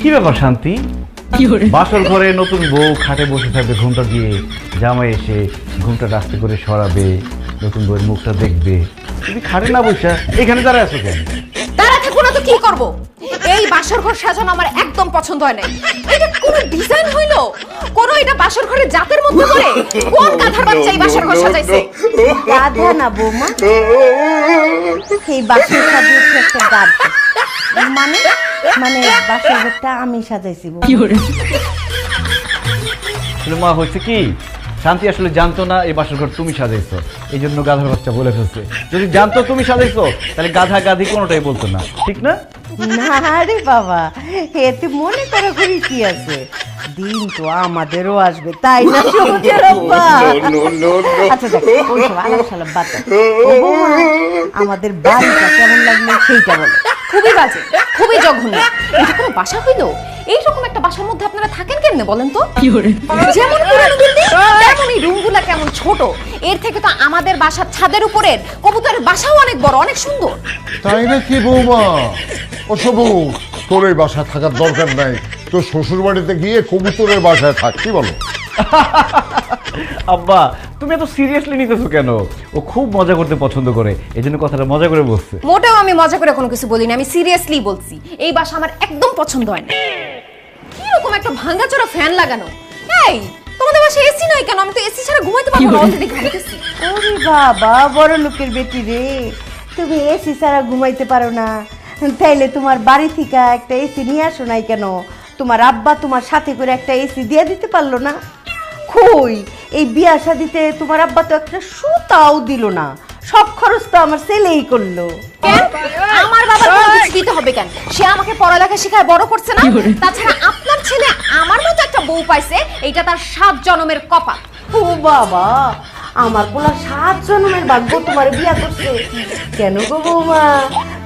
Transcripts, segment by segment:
কি ব্যাপার শান্তি বাসর ঘরে নতুন বউ খাটে বসে থাকবে ঘুমটা দিয়ে জামাই এসে ঘুমটা রাস্তা করে সরাবে নতুন বউয়ের মুখটা দেখবে তুমি খাটে না বসে এখানে দাঁড়ায় আছো কেন তারা থাকুন তো কি করব এই বাসর ঘর সাজানো আমার একদম পছন্দ হয় নাই এটা কোন ডিজাইন হইল কোন এটা বাসর ঘরের জাতের মধ্যে করে কোন গাধার বাচ্চা এই বাসর ঘর সাজাইছে গাধা না বৌমা এই বাসের সাজিয়েছি একটা গাছ। মানে মানে বাসের ঘরটা আমি সাজাইছি। মা হচ্ছে কি? শান্তি আসলে জানতো না এই বাসর ঘর তুমি সাজাইছো। এই জন্য গাধার বাচ্চা বলে ফেলছে। যদি জানতো তুমি সাজাইছো তাহলে গাধা গাধি কোনোটাই বলতো না। ঠিক না? না রে বাবা এতে মনে করা করি কি আছে? দিন তো আমাদেরও আসবে তাই না সবুজের আব্বা? আচ্ছা দেখ ওইসব আলাপ সালাপ বাদ দাও। ও বৌমা, আমাদের বাড়িটা কেমন লাগল সেইটা বলো। খুবই বাজে খুবই জঘন্য। এটা কোনো বাসা হইল? এইরকম বাসার মধ্যে আপনারা থাকেন কেমনে বলেন তো? যেমন পুরানো বিল্ডিং তেমনই রুমগুলা কেমন ছোট। এর থেকে তো আমাদের বাসার ছাদের উপরের কবুতরের বাসাও অনেক বড় অনেক সুন্দর। তাই নাকি বৌমা? ও সবু তোর এই বাসায় থাকার দরকার নাই। তোর শ্বশুর বাড়িতে গিয়ে কবুতরের বাসায় থাক কি বলো? আব্বা তুমি এত সিরিয়াসলি নিতেছো কেন? ও খুব মজা করতে পছন্দ করে। এই জন্য কথাটা মজা করে বলছে। মোটেও আমি মজা করে কোনো কিছু বলিনি আমি সিরিয়াসলি বলছি। এই বাসা আমার একদম পছন্দ হয় না। কীরকম একটা ভাঙাচোরা ফ্যান লাগানো। এই তোমাদের বাসায় এসি নাই কেন? আমি তো এসি ছাড়া ঘুমাইতে পারব না অলরেডি ঘুমাইতেছি ওরে বাবা বড় লোকের বেটি রে। তুমি এসি ছাড়া ঘুমাইতে পারো না। তাইলে তোমার বাড়ি থেকে একটা এসি নিয়ে আসো নাই কেন? তোমার আব্বা তোমার সাথে করে একটা এসি দিয়ে দিতে পারল না। কই? এই বিয়া শাদিতে তোমার আব্বা তো একটা সুতাও দিল না। সব খরচ তো আমার ছেলেই করল। কেন? আমার বাবার কোনো কিছু দিতে হবে কেন? সে আমাকে পড়ালেখা শেখায় বড় করছে না? তাছাড়া আপনার ছেলে আমার মতো একটা বউ পাইছে এইটা তার সাত জনমের কপাল। ও বাবা আমার পোলা সাত জন্মের ভাগ্য তোমার বিয়া করছে। কেন গো বৌমা?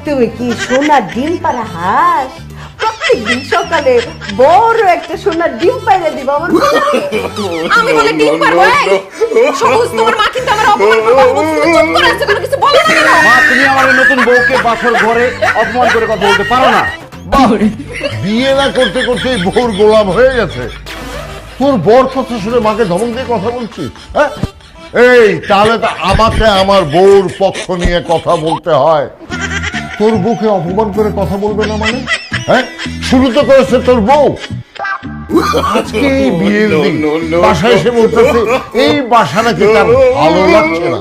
তুমি কি সোনার ডিম পাড়া হাঁস? প্রত্যেকদিন সকালে বড় একটা সোনার ডিম পাইলে দিবা আমার আমি বলে ডিম পারব এই সবুজ তোমার মা কিন্তু আমার অপমান করে তুমি চুপ করে আছো কেন কিছু বলো না মা তুমি আমার নতুন বউকে বাসর ঘরে অপমান করে কথা বলতে পারো না। বিয়ে না করতে করতে বউর গোলাম হয়ে গেছে। তোর বর কথা শুনে মাকে ধমক দিয়ে কথা বলছিস হ্যাঁ? এই তাহলে তো আমাকে আমার বউর পক্ষ নিয়ে কথা বলতে হয়। তোর বুকে অপমান করে কথা বলবে না মানে? হ্যাঁ? শুরু তো করেছে তোর বউ। আজকে এই বিয়ের দিন। বাসায় এসে বলতেছে এই বাসা নাকি তার ভালো লাগছে না।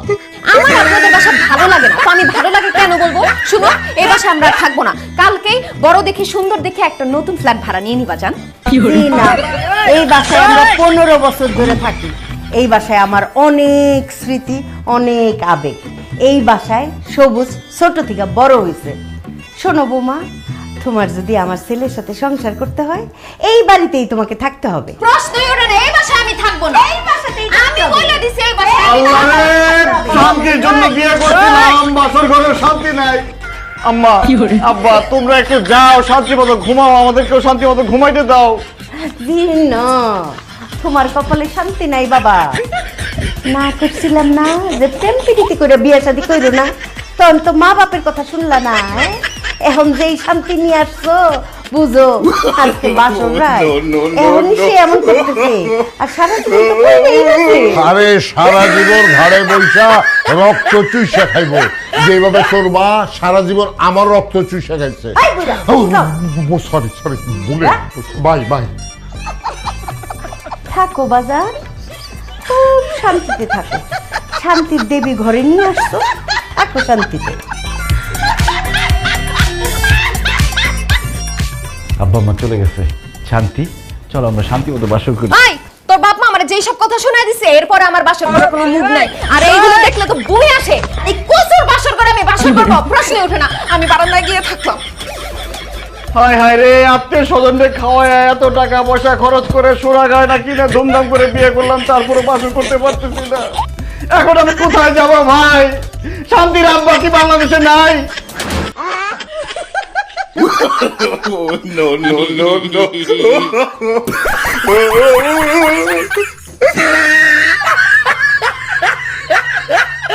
আমার আপনাদের বাসা ভালো লাগে না। তো আমি ভালো লাগে কেন বলব? শুনো এই বাসা আমরা থাকব না। কালকেই বড় দেখে সুন্দর দেখে একটা নতুন ফ্ল্যাট ভাড়া নিয়ে নিবা যান না, এই বাসায় আমরা পনেরো বছর ধরে থাকি। এই বাসায় আমার অনেক স্মৃতি অনেক আবেগ। এই বাসায় সবুজ ছোট থেকে বড় হয়েছে। শোনো বৌমা তোমার যদি আমার ছেলের সাথে সংসার করতে হয় এই বাড়িতেই তোমাকে থাকতে হবে। প্রশ্নই ওঠে না এই বাসায় আমি থাকব না। এই বাসাতেই আমি বলে দিছি এই বাসায় আমি থাকব না। শান্তির জন্য বিয়ে করছিলাম বাসর ঘরে শান্তি নাই। আম্মা আব্বা তোমরা একটু যাও শান্তি মতো ঘুমাও আমাদেরকেও শান্তি মতো ঘুমাইতে দাও। ভিন্ন তোমার কপালে শান্তি নাই বাবা। না করছিলাম না যে প্রেম প্রীতি করে বিয়ে শাদি করো না। তখন তো মা বাপের কথা শুনলা না হ্যাঁ? এখন যেই শান্তি নিয়ে আসছো বুঝো আজকে বাসর রায়। এখন সে এমন করতেছে। আর সারা জীবন তো কইরেই গেছে। আরে সারা জীবন ঘাড়ে বৈশা রক্ত চুষা খাইবো। যেভাবে তোর মা সারা জীবন আমার রক্ত চুষা খাইছে। এই বুড়া, যাও। সরি সরি ভুলে বাই বাই। থাকো বাজার। খুব শান্তিতে থাকো। শান্তির দেবী ঘরে নিয়ে আসছো। থাকো শান্তিতে। আব্বা মা চলে গেছে। শান্তি চলো আমরা শান্তি মতো বাসর করি। ভাই তোর বাপ মা আমার যেই সব কথা শোনায় দিছে এরপরে আমার বাসর করার কোনো মুড নাই। আর এইগুলো দেখলে তো বই আসে। এই কচুর বাসর করে আমি বাসর করব প্রশ্নই ওঠে না। আমি বারান্দায় গিয়ে থাকলাম। হায় হায় রে আত্মীয় স্বজনদের খাওয়ায় এত টাকা পয়সা খরচ করে সোনা গয়না কিনে ধুমধাম করে বিয়ে করলাম তারপরে বাসর করতে পারতেছি না। এখন আমি কোথায় যাব ভাই? শান্তির আব্বা কি বাংলাদেশে নাই? No, no, no, no.